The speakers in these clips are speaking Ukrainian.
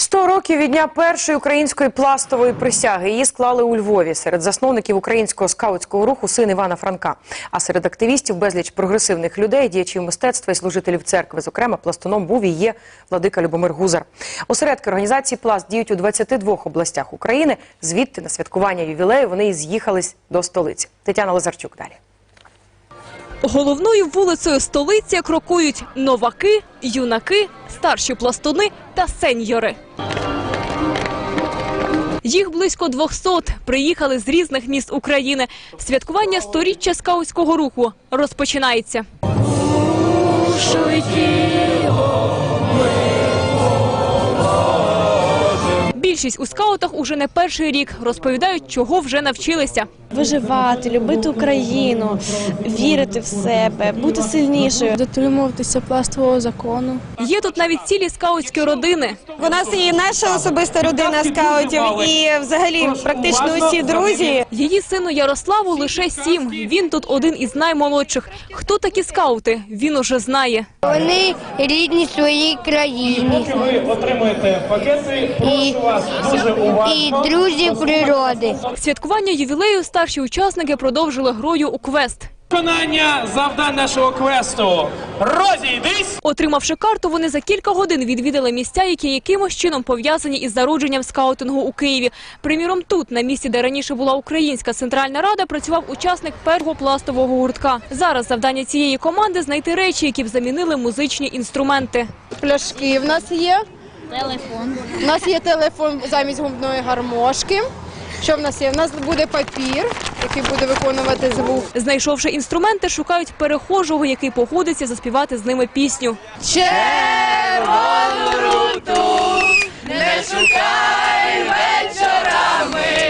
Сто років від дня першої української пластової присяги її склали у Львові серед засновників українського скаутського руху син Івана Франка. А серед активістів безліч прогресивних людей, діячів мистецтва і служителів церкви. Зокрема, пластуном був і є владика Любомир Гузар. Осередки організації пласт діють у 22 областях України. Звідти на святкування ювілею вони і з'їхались до столиці. Тетяна Лазарчук далі. Головною вулицею столиці крокують новаки, юнаки, старші пластуни та сеньори. Їх близько 200 приїхали з різних міст України. Святкування сторіччя скаутського руху розпочинається. Більшість у скаутах уже не перший рік розповідають, чого вже навчилися. виживати, любити Україну, вірити в себе, бути сильнішою. дотримуватися пластового закону. Є тут навіть цілі скаутські родини. У нас і наша особиста родина скаутів, і взагалі практично усі друзі. Її сину Ярославу лише сім. Він тут один із наймолодших. Хто такі скаути? Він уже знає. Вони рідні своїй країні Ви отримуєте пакети. Прошу вас. І друзі природи. Святкування ювілею старші учасники продовжили грою у квест. Виконання завдань нашого квесту. Розійдись! Отримавши карту, вони за кілька годин відвідали місця, які якимось чином пов'язані із зародженням скаутингу у Києві. Приміром, тут, на місці, де раніше була Українська центральна рада, працював учасник першого пластового гуртка. Зараз завдання цієї команди знайти речі, які б замінили музичні інструменти. Пляшки в нас є. Телефон. У нас є телефон замість губної гармошки. Що в нас є? У нас буде папір, який буде виконувати звук. Знайшовши інструменти, шукають перехожого, який погодиться заспівати з ними пісню.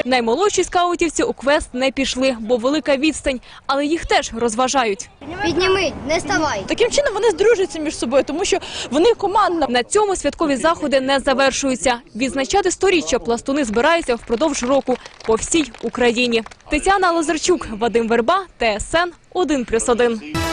Наймолодші скаутівці у квест не пішли, бо велика відстань, але їх теж розважають. Підніми, не ставай. Таким чином вони здружаться між собою, тому що вони командна. На цьому святкові заходи не завершуються. Відзначати сторіччя пластуни збираються впродовж року по всій Україні. Тетяна Лазарчук, Вадим Верба, ТСН 1+,1.